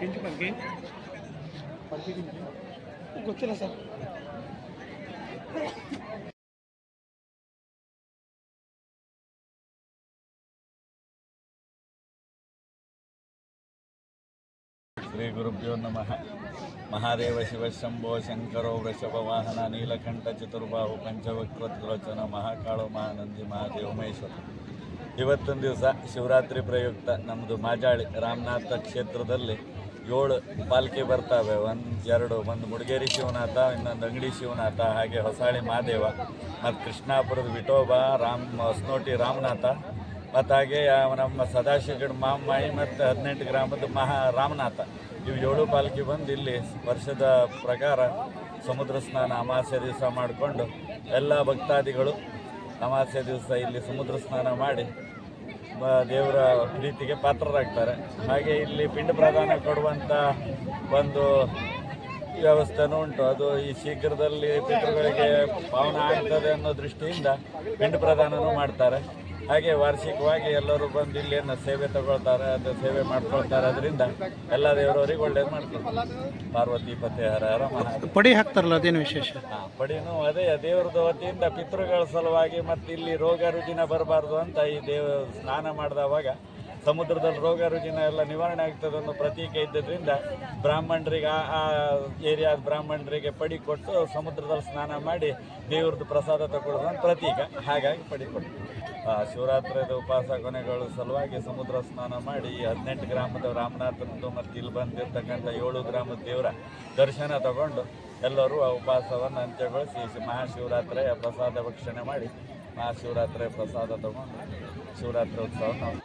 ಕೆಂಚು ಬಗ್ಗೆ ಗೊತ್ತಿಲ್ಲ ಸರ್. ಶ್ರೀ ಗುರುಭ್ಯೋ ನಮಃ. ಮಹಾದೇವ ಶಿವಶಂಭೋ ಶಂಕರೋ ವೃಷಭವಾಹನ ನೀಲಕಂಠ ಚತುರ್ಬಾಹು ಪಂಚವಕ್ರತ್ರೋಚನ ಮಹಾಕಾಳು ಮಹಾನಂದಿ ಮಹಾದೇವ ಮಹೇಶ್ವರ. ಇವತ್ತೊಂದು ದಿವಸ ಶಿವರಾತ್ರಿ ಪ್ರಯುಕ್ತ ನಮ್ಮದು ಮಾಜಾಳಿ ರಾಮನಾಥ ಕ್ಷೇತ್ರದಲ್ಲಿ ಏಳು ಪಾಲ್ಕಿ ಬರ್ತವೆ. ಒಂದು ಎರಡು ಒಂದು ಮುಡಿಗೇರಿ ಶಿವನಾಥ, ಇನ್ನೊಂದು ಅಂಗಡಿ ಶಿವನಾಥ, ಹಾಗೆ ಹೊಸಾಳಿ ಮಹಾದೇವ ಮತ್ತು ಕೃಷ್ಣಾಪುರದ ವಿಠೋಬ, ರಾಮ್, ಹೊಸನೋಟಿ ರಾಮನಾಥ ಮತ್ತು ಹಾಗೆ ನಮ್ಮ ಸದಾಶಿವಗಡ ಮಾಮಾಯಿ ಮತ್ತು ಹದಿನೆಂಟು ಗ್ರಾಮದ ಮಹಾ ರಾಮನಾಥ. ಇವು ಏಳು ಪಾಲ್ಕಿ ಬಂದು ಇಲ್ಲಿ ವರ್ಷದ ಪ್ರಕಾರ ಸಮುದ್ರ ಸ್ನಾನ, ಅಮಾವಾಸ್ಯೆ ದಿವಸ ಮಾಡಿಕೊಂಡು ಎಲ್ಲ ಭಕ್ತಾದಿಗಳು ಅಮಾವಾಸ್ಯೆ ದಿವಸ ಇಲ್ಲಿ ಸಮುದ್ರ ಸ್ನಾನ ಮಾಡಿ ದೇವರ ಪ್ರೀತಿಗೆ ಪಾತ್ರರಾಗ್ತಾರೆ. ಹಾಗೆ ಇಲ್ಲಿ ಪಿಂಡ ಪ್ರದಾನ ಕೊಡುವಂಥ ಒಂದು ವ್ಯವಸ್ಥೆನೂ ಉಂಟು. ಅದು ಈ ಶೀಘ್ರದಲ್ಲಿ ಪಿತೃಗಳಿಗೆ ಪಾವನ ಆಗ್ತದೆ ಅನ್ನೋ ದೃಷ್ಟಿಯಿಂದ ಪಿಂಡ ಪ್ರದಾನನೂ ಮಾಡ್ತಾರೆ. ಹಾಗೆ ವಾರ್ಷಿಕವಾಗಿ ಎಲ್ಲರೂ ಬಂದು ಇಲ್ಲಿನ ಸೇವೆ ತಗೊಳ್ತಾರೆ ಅದು ಸೇವೆ ಮಾಡ್ಕೊಳ್ತಾರೆ. ಅದರಿಂದ ಎಲ್ಲ ದೇವರವರಿಗೆ ಒಳ್ಳೇದು ಮಾಡ್ತಾರೆ ಪಾರ್ವತಿ ಪತಿ ಹರ ಹರ ಪಡಿ ಹಾಕ್ತಾರಲ್ಲ ಅದೇನು ವಿಶೇಷ? ಹಾ, ಪಡಿನೂ ಅದೇ ದೇವ್ರದ್ದು ವತಿಯಿಂದ ಪಿತೃಗಳ ಸಲುವಾಗಿ ಮತ್ತು ಇಲ್ಲಿ ರೋಗ ರುಜಿನ ಬರಬಾರ್ದು ಅಂತ ಈ ದೇವ ಸ್ನಾನ ಮಾಡಿದವಾಗ ಸಮುದ್ರದಲ್ಲಿ ರೋಗ ರುಜಿನ ಎಲ್ಲ ನಿವಾರಣೆ ಆಗ್ತದೆ ಅನ್ನೋ ಪ್ರತೀಕ ಇದ್ದದ್ರಿಂದ ಬ್ರಾಹ್ಮಣರಿಗೆ ಆ ಏರಿಯಾದ ಬ್ರಾಹ್ಮಣರಿಗೆ ಪಡಿ ಕೊಟ್ಟು ಸಮುದ್ರದಲ್ಲಿ ಸ್ನಾನ ಮಾಡಿ ದೇವ್ರದ್ದು ಪ್ರಸಾದ ತಗೊಳ್ಳೋದು ಪ್ರತೀಕ. ಹಾಗಾಗಿ ಪಡಿ ಆ, ಶಿವರಾತ್ರಿದ ಉಪವಾಸ ಕೊನೆಗಳ ಸಲುವಾಗಿ ಸಮುದ್ರ ಸ್ನಾನ ಮಾಡಿ ಹದಿನೆಂಟು ಗ್ರಾಮದ ರಾಮನಾಥನದು ಮತ್ತು ಇಲ್ಲಿ ಬಂದಿರತಕ್ಕಂಥ ಏಳು ಗ್ರಾಮದ ದೇವರ ದರ್ಶನ ತಗೊಂಡು ಎಲ್ಲರೂ ಆ ಉಪವಾಸವನ್ನು ಅಂತ್ಯಗೊಳಿಸಿ ಮಹಾಶಿವರಾತ್ರಿಯ ಪ್ರಸಾದ ಭಕ್ಷಣೆ ಮಾಡಿ ಮಹಾಶಿವರಾತ್ರಿಯ ಪ್ರಸಾದ ತಗೊಂಡು ಶಿವರಾತ್ರಿ ಉತ್ಸವವನ್ನು